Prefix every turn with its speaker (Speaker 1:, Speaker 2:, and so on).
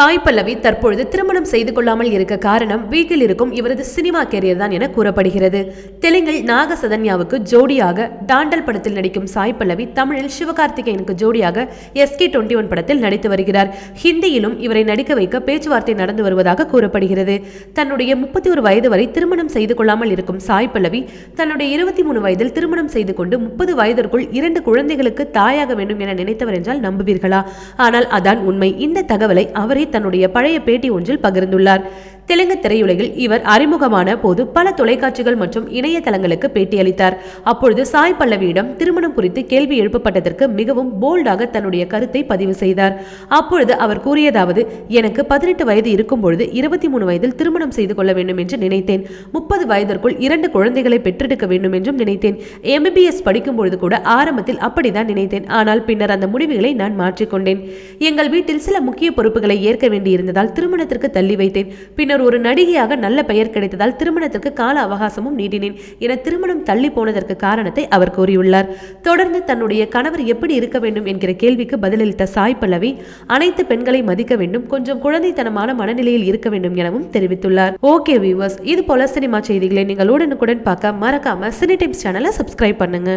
Speaker 1: சாய் பல்லவி தற்பொழுது திருமணம் செய்து கொள்ளாமல் இருக்க காரணம் வீட்டில் இருக்கும் இவரது சினிமா கேரியர் தான் என கூறப்படுகிறது. தெலுங்கில் நாக சதன்யாவுக்கு ஜோடியாக டாண்டல் படத்தில் நடிக்கும் சாய் பல்லவி தமிழில் சிவகார்த்திகேயனுக்கு ஜோடியாக எஸ்கே டுவெண்ட்டி ஒன் படத்தில் நடித்து வருகிறார். ஹிந்தியிலும் இவரை நடிக்க வைக்க பேச்சுவார்த்தை நடந்து வருவதாக கூறப்படுகிறது. தன்னுடைய முப்பத்தி ஒரு வயது வரை திருமணம் செய்து கொள்ளாமல் இருக்கும் சாய் பல்லவி தன்னுடைய இருபத்தி மூணு வயதில் திருமணம் செய்து கொண்டு முப்பது வயதிற்குள் இரண்டு குழந்தைகளுக்கு தாயாக வேண்டும் என நினைத்தவர் என்றால் நம்புவீர்களா? ஆனால் அதான் உண்மை. இந்த தகவலை அவரே தன்னுடைய பழைய பேட்டி ஒன்றில் பகிர்ந்துள்ளார். தெலுங்கு திரையுலகில் இவர் அறிமுகமான போது பல தொலைக்காட்சிகள் மற்றும் இணையதளங்களுக்கு பேட்டியளித்தார். அப்பொழுது சாய் பல்லவியிடம் திருமணம் குறித்து கேள்வி எழுப்பப்பட்டதற்கு மிகவும் போல்டாக தன்னுடைய கருத்தை பதிவு செய்தார். அப்பொழுது அவர் கூறியதாவது எனக்கு பதினெட்டு வயது இருக்கும் பொழுது இருபத்தி மூணு வயதில் திருமணம் செய்து கொள்ள வேண்டும் என்று நினைத்தேன். முப்பது வயதிற்குள் இரண்டு குழந்தைகளை பெற்றெடுக்க வேண்டும் என்றும் நினைத்தேன். எம்பிபிஎஸ் படிக்கும் பொழுது கூட ஆரம்பத்தில் அப்படிதான் நினைத்தேன். ஆனால் பின்னர் அந்த முடிவுகளை நான் மாற்றிக்கொண்டேன். எங்கள் வீட்டில் சில முக்கிய பொறுப்புகளை ஏற்க வேண்டியிருந்ததால் திருமணத்திற்கு தள்ளி வைத்தேன். பின்னர் ஒரு நடிகையாக நல்ல பெயர் கிடைத்ததால் திருமணத்திற்கு கால அவகாசமும் நீடினேன் என திருமணம் தள்ளி போனதற்கு காரணத்தை அவர் கூறியுள்ளார். தொடர்ந்து தன்னுடைய கணவர் எப்படி இருக்க வேண்டும் என்கிற கேள்விக்கு பதிலளித்த சாய் பல்லவி அனைத்து பெண்களை மதிக்க வேண்டும் கொஞ்சம் குழந்தைத்தனமான மனநிலையில் இருக்க வேண்டும் எனவும் தெரிவித்துள்ளார். ஓகே வியூவர்ஸ் இது போல சினிமா செய்திகளை நீங்கள் உடனுக்குடன் பார்க்க மறக்காம சினி டைம்ஸ் சேனலை சப்ஸ்கிரைப் பண்ணுங்க.